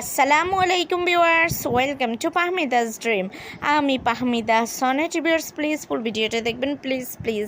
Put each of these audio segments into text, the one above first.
আসসালামু আলাইকুম viewers welcome to Pahmida's dream আমি Pahmida Sonet viewers please full ভিডিওটা দেখবেন। প্লিজ প্লিজ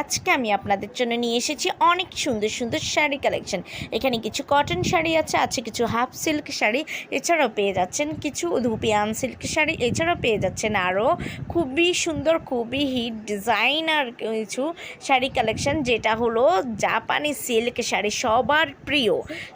আজকে আমি আপনাদের জন্য নিয়ে এসেছি অনেক সুন্দর সুন্দর শাড়ি কালেকশন এখানে কিছু কটন শাড়ি আছে আছে কিছু হাফ সিল্ক শাড়ি। এছাড়াও পেয়ে যাচ্ছেন কিছু ধুপিয়ান সিল্ক শাড়ি। এছাড়াও পেয়ে যাচ্ছেন আরও খুবই সুন্দর, খুবই হিট ডিজাইনার কিছু শাড়ি কালেকশন যেটা হলো জাপানি সিল্ক শাড়ি। সবার প্রিয়।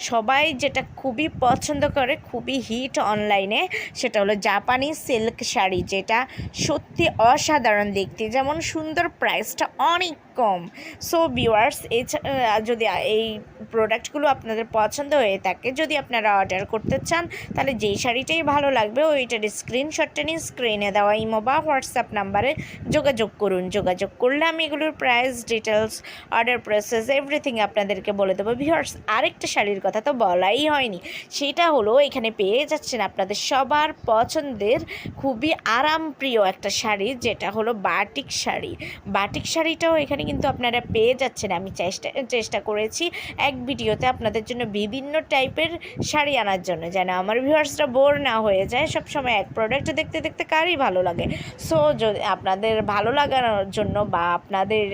সবাই যেটা খুবই পছন্দ করে খুবই হিট অনলাইনে সেটা হলো জাপানি সিল্ক শাড়ি, যেটা সত্যি অসাধারণ দেখতে। যেমন সুন্দর প্রাইসটা অনেক কম। সো ভিউয়ার্স এছাড়া যদি এই প্রোডাক্টগুলো আপনাদের পছন্দ হয়ে থাকে, যদি আপনারা অর্ডার করতে চান, তাহলে যেই শাড়িটাই ভালো লাগবে, ওইটার স্ক্রিনশটটা নিয়ে স্ক্রিনে দেওয়া ইমো বা হোয়াটসঅ্যাপ নাম্বারে যোগাযোগ করুন। যোগাযোগ করলে আমি এগুলোর price details order process everything আপনাদেরকে বলে দেবো। ভিউয়ার্স আরেকটা শাড়ির কথা তো বলাই হয়নি। সেটা হলো, এখানে পেয়ে যাচ্ছেন আপনাদের সবার পছন্দের খুবই আরামপ্রিয় একটা শাড়ি, যেটা হলো বাটিক শাড়ি। বাটিক শাড়িটাও এখানে কিন্তু আপনারা পেয়ে যাচ্ছেন। আমি চেষ্টা চেষ্টা করেছি এক ভিডিওতে আপনাদের জন্য বিভিন্ন টাইপের শাড়ি আনার জন্য। যেন আমার ভিউয়ার্সরা বোর না হয়ে যায় সব সময় এক প্রোডাক্ট দেখতে দেখতে কারই ভালো লাগে। সো যদি আপনাদের ভালো লাগানোর জন্য বা আপনাদের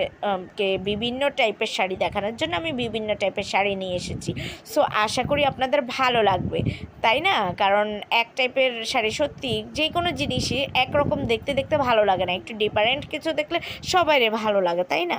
কে বিভিন্ন টাইপের শাড়ি দেখানোর জন্য আমি বিভিন্ন টাইপের শাড়ি নিয়ে এসেছি। সো আশা করি আপনাদের ভালো লাগবে। তাই না? কারণ এক টাইপের শাড়ি সত্যি যে কোনো জিনিসই একরকম দেখতে দেখতে ভালো লাগে না। একটু ডিফারেন্ট কিছু দেখলে সবাইরে ভালো লাগে, তাই না?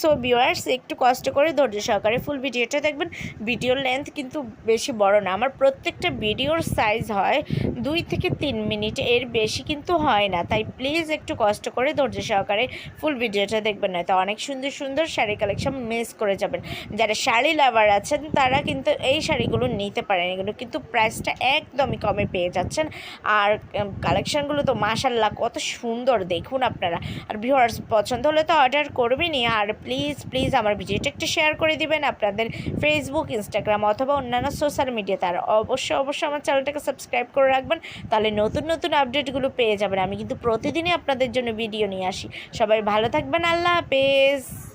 সো ভিউয়ার্স একটু কষ্ট করে ধৈর্য সহকারে ফুল ভিডিওটা দেখবেন। ভিডিওর লেন্থ কিন্তু বেশি বড় না। আমার প্রত্যেকটা ভিডিওর সাইজ হয় দুই থেকে তিন মিনিট এর বেশি কিন্তু হয় না। তাই প্লিজ একটু কষ্ট করে ধৈর্য সহকারে ফুল ভিডিওটা দেখবেন। না তো অনেক সুন্দর সুন্দর শাড়ি কালেকশন মিস করে যাবেন। যারা শাড়ি লাভার আছেন, তারা কিন্তু এই শাড়িগুলো নিতে পারেন। এগুলো কিন্তু প্রাইসটা একদমই কমে পেয়ে যাচ্ছেন। আর কালেকশানগুলো তো মাশাল্লাহ কত সুন্দর। দেখুন আপনারা। আর ভিউয়ার্স পছন্দ হলে তো অর্ডার করবেনই। আর প্লিজ প্লিজ আমার ভিডিওটা একটু শেয়ার করে দিবেন আপনাদের ফেসবুক ইনস্টাগ্রাম অথবা অন্যান্য সোশ্যাল মিডিয়া তারা অবশ্যই অবশ্যই আমার চ্যানেলটাকে সাবস্ক্রাইব করে রাখবেন, তাহলে নতুন নতুন আপডেটগুলো পেয়ে যাবেন। আমি কিন্তু প্রতিদিনই আপনাদের জন্য ভিডিও নিয়ে আসি। সবাই ভালো থাকবেন, আল্লাহ হাফেজ।